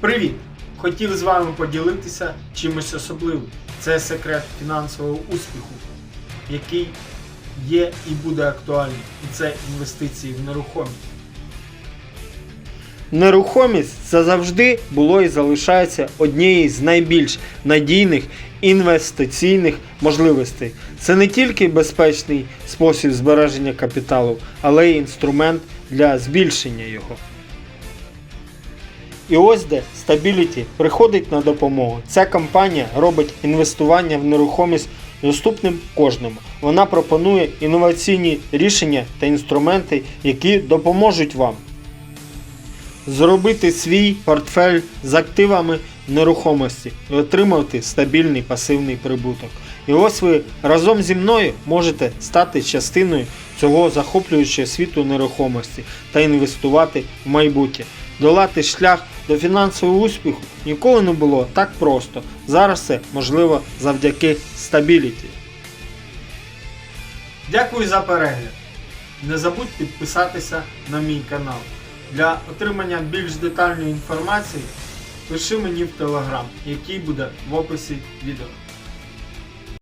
Привіт! Хотів з вами поділитися чимось особливим. Це секрет фінансового успіху, який є і буде актуальним. І це інвестиції в нерухомість. Нерухомість це завжди було і залишається однією з найбільш надійних інвестиційних можливостей. Це не тільки безпечний спосіб збереження капіталу, але й інструмент для збільшення його. І ось де Stability приходить на допомогу. Ця компанія робить інвестування в нерухомість доступним кожному. Вона пропонує інноваційні рішення та інструменти, які допоможуть вам зробити свій портфель з активами нерухомості і отримати стабільний пасивний прибуток. І ось ви разом зі мною можете стати частиною цього захоплюючого світу нерухомості та інвестувати в майбутнє. Долати шлях до фінансового успіху ніколи не було так просто. Зараз це можливо завдяки стабіліті. Дякую за перегляд. Не забудь підписатися на мій канал. Для отримання більш детальної інформації пиши мені в телеграм, який буде в описі відео.